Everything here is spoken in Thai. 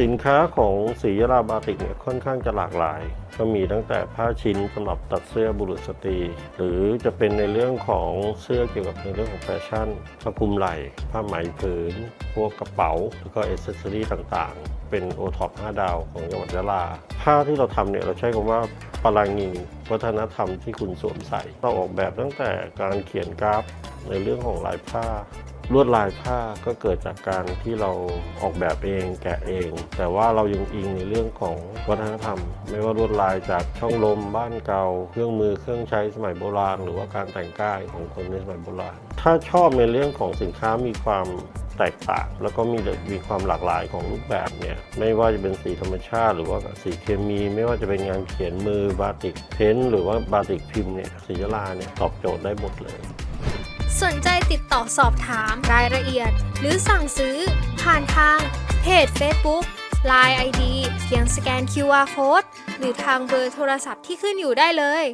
สินค้าของศรียราบาติกเนี่ยค่อนข้างจะหลากหลาย ก็มีตั้งแต่ผ้าชิ้นสำหรับตัดเสื้อบุรุษสตรี หรือจะเป็นในเรื่องของเสื้อเกี่ยวกับในเรื่องของแฟชั่นผ้าคลุมไหล่ ผ้าไหมผืน พวกกระเป๋า แล้วก็เอเซซอรี่ต่างๆ เป็นโอท็อป5ดาวของจังหวัดยะลา ผ้าที่เราทำเนี่ยเราใช้คำว่าปรังงิงวัฒนธรรมที่คุณสวมใส่เราออกแบบตั้งแต่การเขียนกราฟในเรื่องของลายผ้า ลวดลายผ้าก็เกิดจากการที่เราออกแบบเองแกะเอง แต่ว่าเรายังอิงในเรื่องของวัฒนธรรม ไม่ว่าลวดลายจากช่องลมบ้านเก่าเครื่องมือเครื่องใช้สมัยโบราณ หรือว่าการแต่งกายของคนในสมัยโบราณ ถ้าชอบในเรื่องของสินค้ามีความแตกต่าง แล้วก็มีมีความหลากหลายของรูปแบบเนี่ยไม่ว่าจะเป็นสีธรรมชาติ หรือว่าสีเคมี ไม่ว่าจะเป็นงานเขียนมือบาติกเพ้นหรือว่าบาติกพิมพ์เนี่ยสีลาเนี่ยตอบโจทย์ได้หมดเลย สนใจติดต่อสอบถามรายละเอียด หรือสั่งซื้อ ผ่านทางเพจ Facebook Line ID เพียงสแกน QR Code หรือทางเบอร์โทรศัพท์ที่ขึ้นอยู่ได้เลย